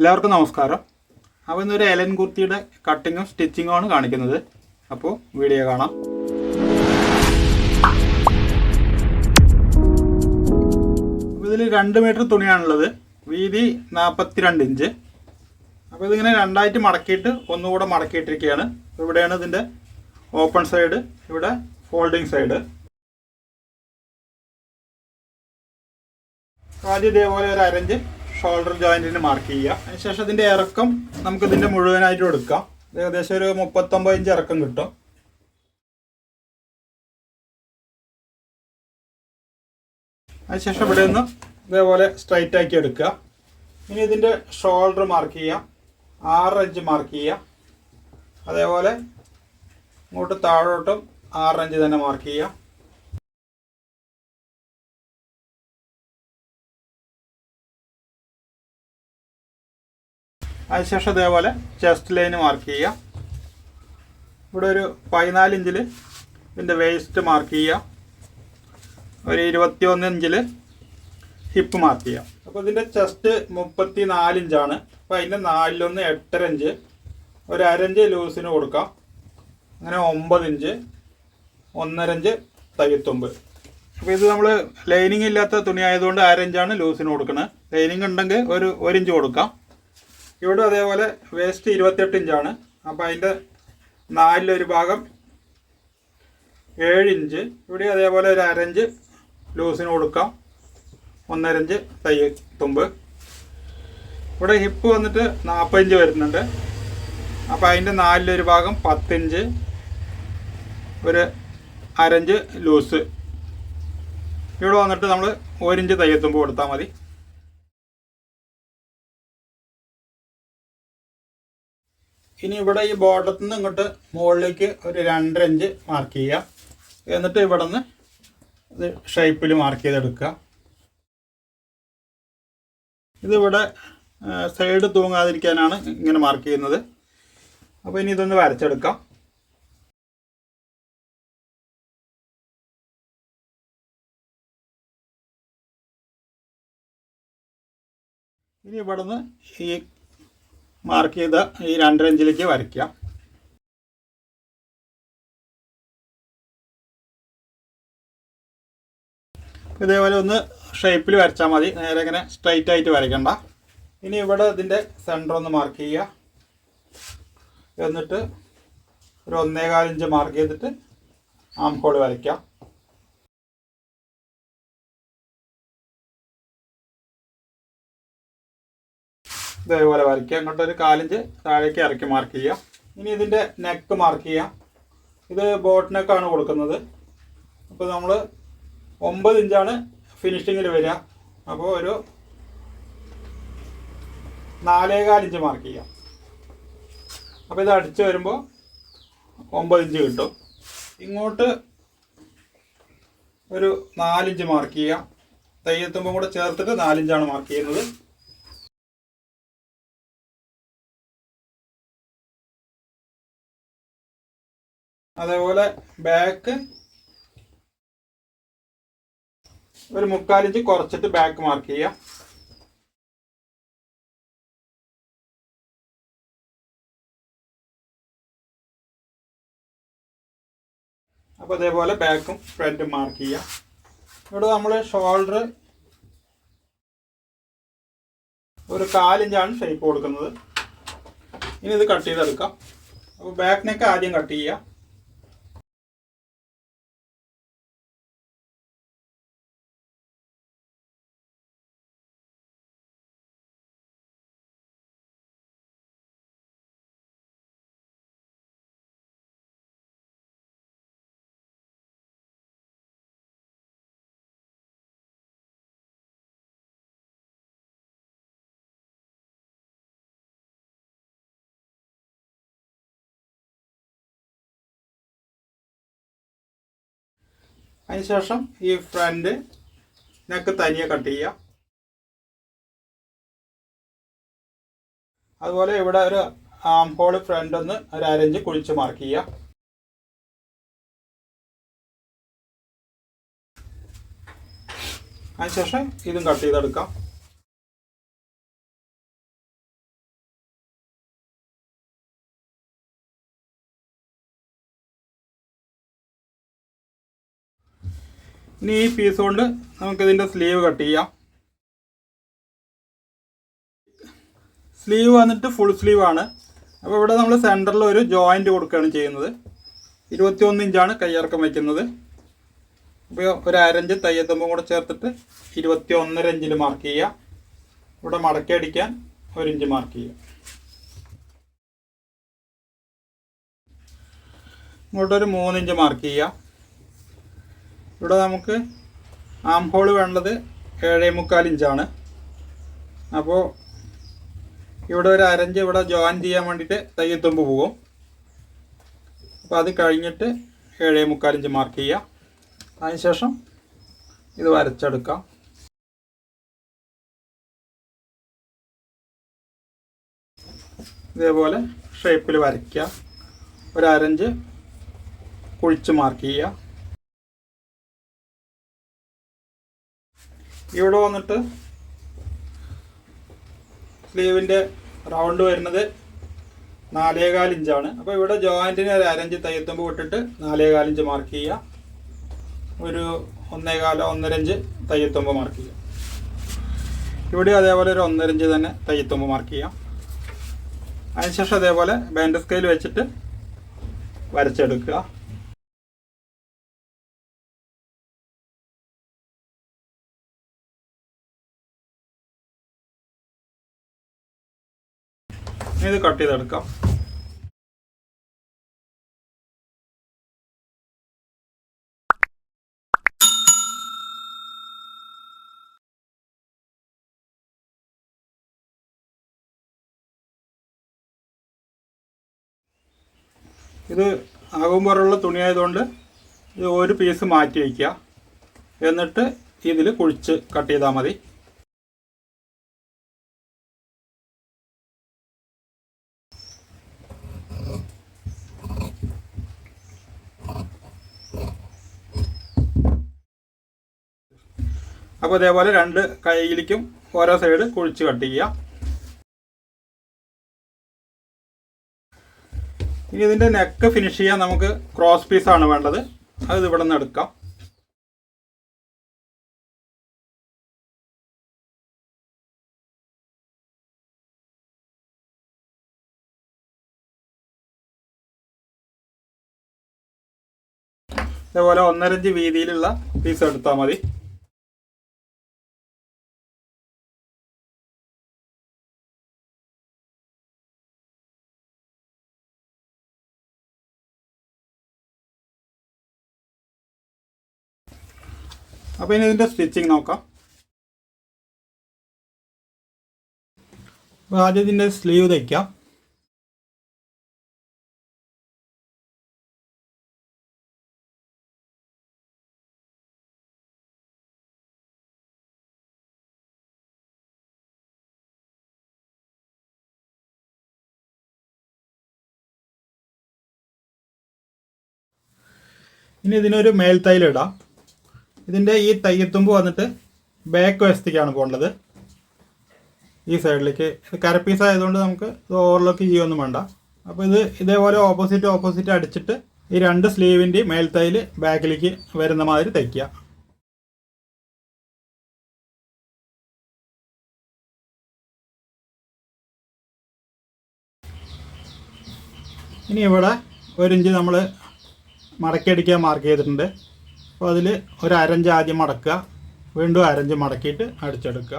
എല്ലാവർക്കും നമസ്കാരം. അപ്പോൾ ഇന്നൊരു എലൻ കുർത്തിയുടെ കട്ടിങ്ങും സ്റ്റിച്ചിങ്ങും ആണ് കാണിക്കുന്നത്. അപ്പോൾ വീഡിയോ കാണാം. ഇതിൽ രണ്ട് മീറ്റർ തുണിയാണുള്ളത്. വീതി നാൽപ്പത്തിരണ്ട് ഇഞ്ച് അപ്പോൾ ഇതിങ്ങനെ രണ്ടായിട്ട് മടക്കിയിട്ട് ഒന്നുകൂടെ മടക്കിയിട്ടിരിക്കുകയാണ്. ഇവിടെയാണ് ഇതിന്റെ ഓപ്പൺ സൈഡ് ഇവിടെ ഫോൾഡിങ് സൈഡ് ആദ്യം ഇതേപോലെ ഒരു അരഞ്ച് ഷോൾഡർ ജോയിന്റിന് മാർക്ക് ചെയ്യുക. അതിനുശേഷം ഇതിന്റെ ഇറക്കം നമുക്ക് ഇതിന്റെ മുഴുവനായിട്ട് എടുക്കാം. ഏകദേശം ഒരു മുപ്പത്തൊമ്പത് ഇഞ്ച് ഇറക്കം കിട്ടും. അതിനുശേഷം ഇവിടെ നിന്ന് ഇതേപോലെ സ്ട്രൈറ്റ് ആക്കി എടുക്കുക. ഇനി ഇതിന്റെ ഷോൾഡർ മാർക്ക് ചെയ്യാം ആറ് ഇഞ്ച് മാർക്ക് ചെയ്യുക. അതേപോലെ ഇങ്ങോട്ട് താഴോട്ടും ആറ് ഇഞ്ച് തന്നെ മാർക്ക് ചെയ്യുക. അതിനുശേഷം ഇതേപോലെ ചെസ്റ്റ് ലൈന് മാർക്ക് ചെയ്യാം ഇവിടെ ഒരു പതിനാല് ഇഞ്ചിൽ ഇതിന്റെ വേസ്റ്റ് മാർക്ക് ചെയ്യാം ഒരു ഇരുപത്തി ഒന്ന് ഇഞ്ചിൽ ഹിപ്പ് മാർക്ക് ചെയ്യാം അപ്പോൾ ഇതിന്റെ ചെസ്റ്റ് മുപ്പത്തി നാല് ഇഞ്ചാണ് അപ്പോൾ അതിന്റെ നാലിലൊന്ന് എട്ടര ഇഞ്ച് ഒരു അരഞ്ച് ലൂസിന് കൊടുക്കാം. അങ്ങനെ ഒമ്പത് ഇഞ്ച് ഒന്നര ഇഞ്ച് തയ്യത്തുമ്പ് അപ്പോൾ ഇത് നമ്മൾ ലൈനിങ് ഇല്ലാത്ത തുണി ആയതുകൊണ്ട് അരഞ്ചാണ് ലൂസിന് കൊടുക്കുന്നത് ലൈനിങ് ഉണ്ടെങ്കിൽ ഒരു ഒരു ഇഞ്ച് കൊടുക്കാം. ഇവിടെ അതേപോലെ വേസ്റ്റ് ഇരുപത്തെട്ട് ഇഞ്ചാണ് അപ്പോൾ അതിന്റെ നാലിലൊരു ഭാഗം ഏഴ് ഇഞ്ച് ഇവിടെ അതേപോലെ ഒരു അരഞ്ച് ലൂസിന് കൊടുക്കാം. ഒന്നരഞ്ച് തയ്യ തുമ്പ്. ഇവിടെ ഹിപ്പ് വന്നിട്ട് നാൽപ്പഞ്ച് വരുന്നുണ്ട്. അപ്പോൾ അതിന്റെ നാലിലൊരു ഭാഗം പത്തിഞ്ച് ഒരു അരഞ്ച് ലൂസ് ഇവിടെ വന്നിട്ട് നമ്മൾ ഒരിഞ്ച് തയ്യത്തുമ്പ് കൊടുത്താൽ മതി. ഇനി ഇവിടെ ഈ ബോർഡത്തിൽ നിന്ന് ഇങ്ങോട്ട് മുകളിലേക്ക് ഒരു രണ്ടര ഇഞ്ച് മാർക്ക് ചെയ്യാം എന്നിട്ട് ഇവിടെ നിന്ന് ഇത് ഷേപ്പിൽ മാർക്ക് ചെയ്തെടുക്കുക. ഇതിവിടെ സൈഡ് തൂങ്ങാതിരിക്കാനാണ് ഇങ്ങനെ മാർക്ക് ചെയ്യുന്നത്. അപ്പോൾ ഇനി ഇതൊന്ന് വരച്ചെടുക്കാം. ഇനി ഇവിടെ നിന്ന് ഈ മാർക്ക് ചെയ്ത ഈ രണ്ടര ഇഞ്ചിലേക്ക് വരയ്ക്കാം. ഇതേപോലെ ഒന്ന് ഷേപ്പിൽ വരച്ചാൽ മതി. നേരെ ഇങ്ങനെ സ്ട്രൈറ്റ് ആയിട്ട് വരയ്ക്കണ്ട. ഇനി ഇവിടെ ഇതിന്റെ സെന്റർ ഒന്ന് മാർക്ക് ചെയ്യുക. എന്നിട്ട് ഒരു ഒന്നേകാൽ ഇഞ്ച് മാർക്ക് ചെയ്തിട്ട് ആം വരയ്ക്കാം. ഇതേപോലെ വരയ്ക്കുക. അങ്ങോട്ട് ഒരു കാലിഞ്ച് താഴേക്ക് ഇറക്കി മാർക്ക് ചെയ്യുക. ഇനി ഇതിന്റെ നെക്ക് മാർക്ക് ചെയ്യാം ഇത് ബോട്ട് നെക്കാണ് കൊടുക്കുന്നത്. അപ്പോൾ നമ്മൾ ഒമ്പത് ഇഞ്ചാണ് ഫിനിഷിങ്ങിൽ വരിക. അപ്പോൾ ഒരു നാലേകാൽ ഇഞ്ച് മാർക്ക് ചെയ്യാം അപ്പോൾ ഇത് അടിച്ച് വരുമ്പോൾ ഒമ്പത് ഇഞ്ച് കിട്ടും. ഇങ്ങോട്ട് ഒരു നാലിഞ്ച് മാർക്ക് ചെയ്യാം തയ്യെത്തുമ്പോൾ കൂടെ ചേർത്തിട്ട് നാലിഞ്ചാണ് മാർക്ക് ചെയ്യുന്നത്. അതേപോലെ ബാക്ക് ഒരു മുക്കാലിഞ്ച് കുറച്ചിട്ട് ബാക്ക് മാർക്ക് ചെയ്യാം അപ്പോൾ അതേപോലെ ബാക്കും ഫ്രണ്ടും മാർക്ക് ചെയ്യാം ഇവിടെ നമ്മൾ ഷോൾഡർ ഒരു കാലിഞ്ചാണ് ഷേപ്പ് കൊടുക്കുന്നത്. ഇനി ഇത് കട്ട് ചെയ്തെടുക്കാം. അപ്പോൾ ബാക്ക് നെക്ക് ആദ്യം കട്ട് ചെയ്യാം അതിനുശേഷം ഈ ഫ്രണ്ട് നെക്ക് തനിയെ കട്ട് ചെയ്യുക. അതുപോലെ ഇവിടെ ഒരു ആം ഹോൾ ഫ്രണ്ട് ഒന്ന് ഒരു അരഞ്ച് കുഴിച്ച് മാർക്ക് ചെയ്യുക. അതിനുശേഷം ഇതും കട്ട് ചെയ്തെടുക്കാം. ഇനി ഈ പീസ് കൊണ്ട് നമുക്കിതിന്റെ സ്ലീവ് കട്ട് ചെയ്യാം. സ്ലീവ് വന്നിട്ട് ഫുൾ സ്ലീവ് ആണ്. അപ്പോൾ ഇവിടെ നമ്മൾ സെന്ററിൽ ഒരു ജോയിന്റ് കൊടുക്കുകയാണ് ചെയ്യുന്നത്. ഇരുപത്തിയൊന്ന് ഇഞ്ചാണ് കയ്യിറക്കം വയ്ക്കുന്നത് അപ്പോൾ ഒരു അരഞ്ച് തയ്യത്തുമ്പും കൂടെ ചേർത്തിട്ട് ഇരുപത്തി ഒന്നര ഇഞ്ചിൽ മാർക്ക് ചെയ്യുക. ഇവിടെ മടക്കി അടിക്കാൻ ഒരു ഇഞ്ച് മാർക്ക് ചെയ്യുക. ഇങ്ങോട്ടൊരു മൂന്നിഞ്ച് മാർക്ക് ചെയ്യുക. ഇവിടെ നമുക്ക് ആം ഹോൾ വേണ്ടത് ഏഴേ മുക്കാൽ ഇഞ്ചാണ്. അപ്പോൾ ഇവിടെ ഒരു അരഞ്ച് ഇവിടെ ജോയിൻ ചെയ്യാൻ വേണ്ടിയിട്ട് തയ്യത്തുമ്പ് പോകും. അപ്പോൾ അത് കഴിഞ്ഞിട്ട് ഏഴേ മുക്കാൽ ഇഞ്ച് മാർക്ക് ചെയ്യുക അതിനുശേഷം ഇത് വരച്ചെടുക്കാം. ഇതേപോലെ ഷേപ്പിൽ വരയ്ക്കുക ഒരു അരഞ്ച് കുഴിച്ച് മാർക്ക് ചെയ്യുക ഇവിടെ വന്നിട്ട് സ്ലീവിന്റെ റൗണ്ട് വരുന്നത് നാലേകാൽ ഇഞ്ചാണ്. അപ്പോൾ ഇവിടെ ജോയിന്റിന് ഒരു അരഞ്ച് തയ്യത്തുമ്പ് വിട്ടിട്ട് നാലേകാൽ ഇഞ്ച് മാർക്ക് ചെയ്യുക. ഒരു ഒന്നേകാല ഒന്നരഞ്ച് തയ്യത്തുമ്പ് മാർക്ക് ചെയ്യുക. ഇവിടെ അതേപോലെ ഒരു ഒന്നരഞ്ച് തന്നെ തയ്യത്തുമ്പ് മാർക്ക് ചെയ്യാം അതിനുശേഷം അതേപോലെ ബാൻഡ് സ്കെയിൽ വെച്ചിട്ട് വരച്ചെടുക്കുക. ഇത് കട്ട് ചെയ്തെടുക്കാം. ഇത് ആകുമ്പോഴുള്ള തുണിയായതുകൊണ്ട് ഇത് ഒരു പീസ് മാറ്റി വയ്ക്കുക. എന്നിട്ട് ഇതിൽ കുഴിച്ച് കട്ട് ചെയ്താൽ മതി. അപ്പോൾ ഇതേപോലെ രണ്ട് കൈയിലേക്കും ഓരോ സൈഡ് കുഴിച്ച് കട്ട് ചെയ്യുക ഇനി ഇതിന്റെ നെക്ക് ഫിനിഷ് ചെയ്യാൻ നമുക്ക് ക്രോസ് പീസാണ് വേണ്ടത്. അത് ഇവിടെ നിന്ന് എടുക്കാം. ഇതേപോലെ ഒന്നരഞ്ച് വീതിയിലുള്ള പീസ് എടുത്താൽ മതി. അപ്പോൾ ഇനി ഇതിന്റെ സ്റ്റിച്ചിങ് നോക്കാം. അപ്പോൾ ആദ്യം ഇതിന്റെ സ്ലീവ് തയ്ക്കാം. ഇനി ഇതിനൊരു മേൽത്തൈലിടാം ഇതിന്റെ ഈ തയ്യത്തുമ്പ് വന്നിട്ട് ബാക്ക് വശത്തേക്കാണ് പോകേണ്ടത്. ഈ സൈഡിലേക്ക് കരപ്പീസ് ആയതുകൊണ്ട് നമുക്ക് ഇത് ഓവർലോക്ക് ചെയ്യൊന്നും വേണ്ട. അപ്പോൾ ഇത് ഇതേപോലെ ഓപ്പോസിറ്റ് ഓപ്പോസിറ്റ് അടിച്ചിട്ട് ഈ രണ്ട് സ്ലീവിന്റെ മേൽത്തയിൽ ബാക്കിലേക്ക് വരുന്ന മാതിരി തയ്ക്കുക. ഇനി ഇവിടെ ഒരു ഇഞ്ച് നമ്മൾ മടക്കിയടിക്കാൻ മാർക്ക് ചെയ്തിട്ടുണ്ട്. അപ്പോൾ അതിൽ ഒരു അരഞ്ച് ആദ്യം മടക്കുക. വീണ്ടും അരഞ്ച് മടക്കിയിട്ട് അടിച്ചെടുക്കുക.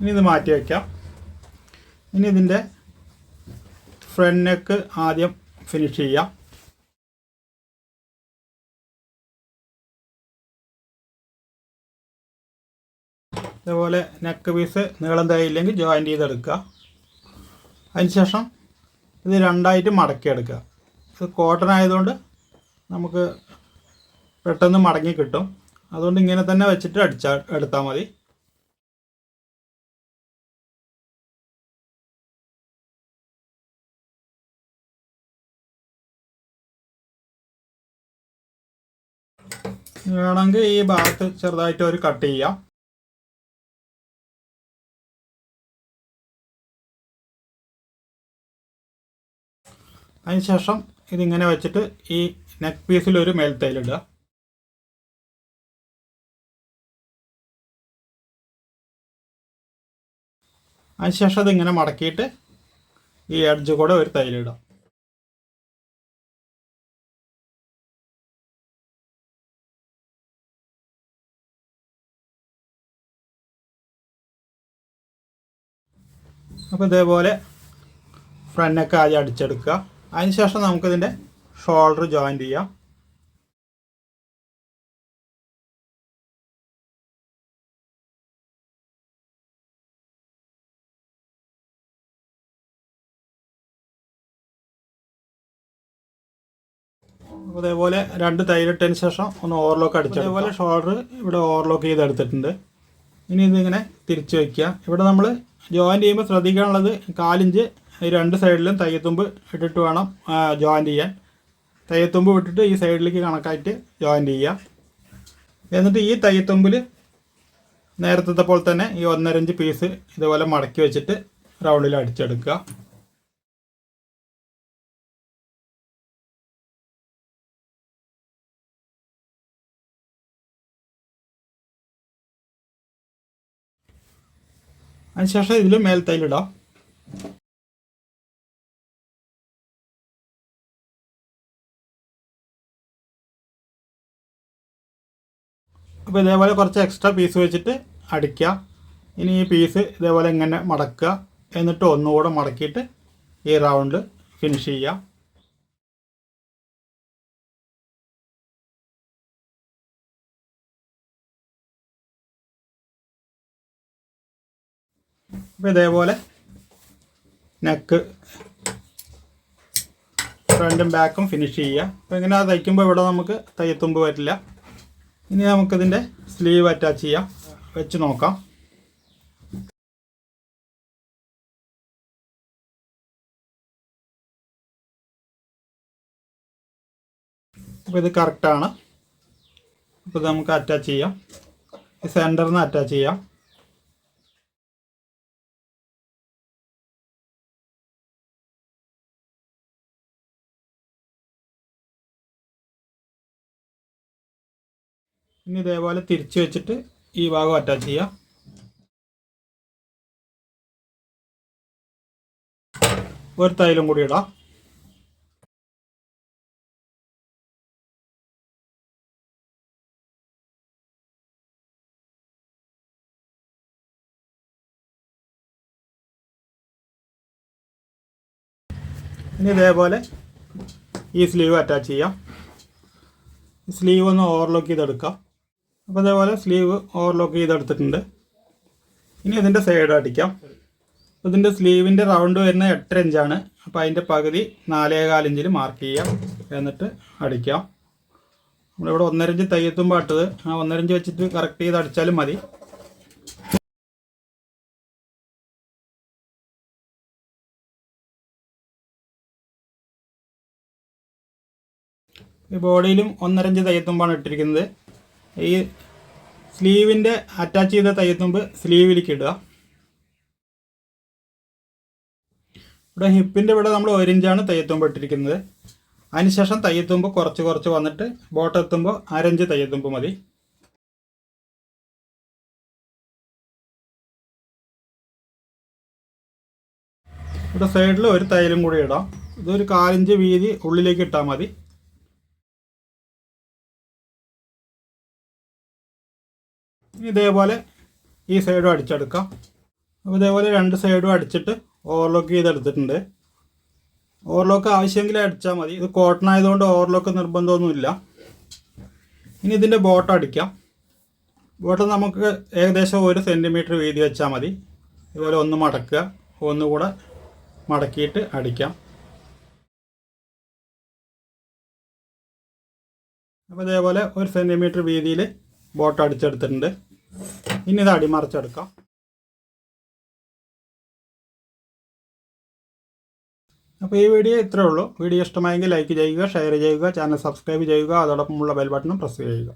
ഇനി ഇത് മാറ്റി വയ്ക്കാം ഇനി ഇതിന്റെ ഫ്രണ്ട് നെക്ക് ആദ്യം ഫിനിഷ് ചെയ്യാം. ഇതേപോലെ നെക്ക് പീസ് നീളം തയ്യില്ലെങ്കിൽ ജോയിന്റ് ചെയ്തെടുക്കുക. അതിനുശേഷം ഇത് രണ്ടായിട്ട് മടക്കി എടുക്കുക ഇത് കോട്ടൺ ആയതുകൊണ്ട് നമുക്ക് പെട്ടെന്ന് മടങ്ങി കിട്ടും. അതുകൊണ്ട് ഇങ്ങനെ തന്നെ വെച്ചിട്ട് അടിച്ചാൽ എടുത്താൽ മതി. വേണമെങ്കിൽ ഈ ഭാഗത്ത് ചെറുതായിട്ട് ഒരു കട്ട് ചെയ്യാം. അതിനുശേഷം ഇതിങ്ങനെ വെച്ചിട്ട് ഈ നെക്ക് പീസിൽ ഒരു മേൽത്തൈലിടുക അതിനുശേഷം അതിങ്ങനെ മടക്കിയിട്ട് ഈ എഡ്ജ് കൂടെ ഒരു തൈലിടാം അപ്പോൾ ഇതേപോലെ ഫ്രണ്ടൊക്കെ ആദ്യം അടിച്ചെടുക്കുക. അതിനുശേഷം നമുക്കിതിന്റെ ഷോൾഡർ ജോയിന്റ് ചെയ്യാം. അതേപോലെ രണ്ട് തൈലിട്ടതിന് ശേഷം ഒന്ന് ഓവർലോക്ക് അടിച്ചു അതേപോലെ ഷോൾഡർ ഇവിടെ ഓവർലോക്ക് ചെയ്തെടുത്തിട്ടുണ്ട്. ഇനി ഇതിങ്ങനെ തിരിച്ചു വയ്ക്കുക ഇവിടെ നമ്മൾ ജോയിൻ ചെയ്യുമ്പോൾ ശ്രദ്ധിക്കാനുള്ളത് കാലിഞ്ച് ഈ രണ്ട് സൈഡിലും തയ്യത്തുമ്പ് ഇട്ടിട്ട് വേണം ജോയിന്റ് ചെയ്യാൻ. തയ്യത്തുമ്പ് വിട്ടിട്ട് ഈ സൈഡിലേക്ക് കണക്കായിട്ട് ജോയിന്റ് ചെയ്യാം. എന്നിട്ട് ഈ തയ്യത്തുമ്പിൽ നേരത്തെ പോലെ തന്നെ ഈ ഒന്നരഞ്ച് പീസ് ഇതുപോലെ മടക്കി വെച്ചിട്ട് റൗണ്ടിൽ അടിച്ചെടുക്കുക. അതിനുശേഷം ഇതിൽ മേൽത്തൈലിടാം അപ്പോൾ ഇതേപോലെ കുറച്ച് എക്സ്ട്രാ പീസ് വെച്ചിട്ട് അടിക്കുക. ഇനി ഈ പീസ് ഇതേപോലെ ഇങ്ങനെ മടക്കുക. എന്നിട്ട് ഒന്നുകൂടെ മടക്കിയിട്ട് ഈ റൗണ്ട് ഫിനിഷ് ചെയ്യുക. അപ്പോൾ ഇതേപോലെ നെക്ക് ഫ്രണ്ടും ബാക്കും ഫിനിഷ് ചെയ്യുക. അപ്പോൾ ഇങ്ങനെ തയ്ക്കുമ്പോൾ ഇവിടെ നമുക്ക് തയ്യത്തുമ്പ് പറ്റില്ല ഇനി നമുക്കിതിന്റെ സ്ലീവ് അറ്റാച്ച് ചെയ്യാം. വെച്ച് നോക്കാം. അപ്പോൾ ഇത് കറക്റ്റാണ് അപ്പോൾ ഇത് നമുക്ക് അറ്റാച്ച് ചെയ്യാം. സെന്ററിൽ നിന്ന് അറ്റാച്ച് ചെയ്യാം. ഇനി ഇതേപോലെ തിരിച്ചു വെച്ചിട്ട് ഈ ഭാഗം അറ്റാച്ച് ചെയ്യാം. ഒരു തൈലും കൂടി ഇടാം. ഇനി ഇതേപോലെ ഈ സ്ലീവ് അറ്റാച്ച് ചെയ്യാം. സ്ലീവ് ഒന്ന് ഓവർലോക്ക് ചെയ്തെടുക്കാം. അപ്പോൾ അതേപോലെ സ്ലീവ് ഓവർലോക്ക് ചെയ്തെടുത്തിട്ടുണ്ട്. ഇനി ഇതിന്റെ സൈഡ് അടിക്കാം. ഇതിന്റെ സ്ലീവിന്റെ റൗണ്ട് വരുന്ന എട്ടര ഇഞ്ചാണ് അപ്പോൾ അതിന്റെ പകുതി നാലേകാൽ ഇഞ്ചിൽ മാർക്ക് ചെയ്യാം. എന്നിട്ട് അടിക്കാം. നമ്മളിവിടെ ഒന്നര ഇഞ്ച് തയ്യത്തുമ്പോൾ അട്ടത് ആ ഒന്നര ഇഞ്ച് വെച്ചിട്ട് കറക്റ്റ് ചെയ്ത് അടിച്ചാലും മതി. ഈ ബോഡിയിലും ഒന്നര ഇഞ്ച് തയ്യത്തുമ്പോഴാണ് ഇട്ടിരിക്കുന്നത്. ഈ സ്ലീവിന്റെ അറ്റാച്ച് ചെയ്ത തയ്യത്തുമ്പ് സ്ലീവിലേക്ക് ഇടുക. ഇവിടെ ഹിപ്പിന്റെ ഇവിടെ നമ്മൾ ഒരിഞ്ചാണ് തയ്യത്തുമ്പ് ഇട്ടിരിക്കുന്നത്. അതിനുശേഷം തയ്യത്തുമ്പ് കുറച്ച് കുറച്ച് വന്നിട്ട് ബോട്ടെത്തുമ്പോൾ അരഞ്ച് തയ്യത്തുമ്പ് മതി. ഇവിടെ സൈഡിൽ ഒരു തയ്യലും കൂടി ഇടാം. ഇതൊരു കാലിഞ്ച് വീതി ഉള്ളിലേക്ക് ഇട്ടാൽ മതി. ഇതേപോലെ ഈ സൈഡും അടിച്ചെടുക്കാം. അപ്പോൾ ഇതേപോലെ രണ്ട് സൈഡും അടിച്ചിട്ട് ഓവർലോക്ക് ചെയ്തെടുത്തിട്ടുണ്ട്. ഓവർലോക്ക് ആവശ്യമെങ്കിൽ അടിച്ചാൽ മതി. ഇത് കോട്ടൺ ആയതുകൊണ്ട് ഓവർലോക്ക് നിർബന്ധമൊന്നുമില്ല. ഇനി ഇതിന്റെ ബോട്ടം അടിക്കാം. ബോട്ടം നമുക്ക് ഏകദേശം ഒരു സെന്റിമീറ്റർ വീതി വെച്ചാൽ മതി. ഇതുപോലെ ഒന്ന് മടക്കുക. ഒന്നുകൂടെ മടക്കിയിട്ട് അടിക്കാം. അപ്പോൾ ഇതേപോലെ ഒരു സെന്റിമീറ്റർ വീതിയിൽ ബോട്ടം അടിച്ചെടുത്തിട്ടുണ്ട്. ഇനി ഇത് അടിമറിച്ചെടുക്കാം. അപ്പോൾ ഈ വീഡിയോ ഇത്രയേ ഉള്ളൂ. വീഡിയോ ഇഷ്ടമായെങ്കിൽ ലൈക്ക് ചെയ്യുക ഷെയർ ചെയ്യുക ചാനൽ സബ്സ്ക്രൈബ് ചെയ്യുക അതോടൊപ്പമുള്ള ബെൽ ബട്ടണും പ്രസ് ചെയ്യുക.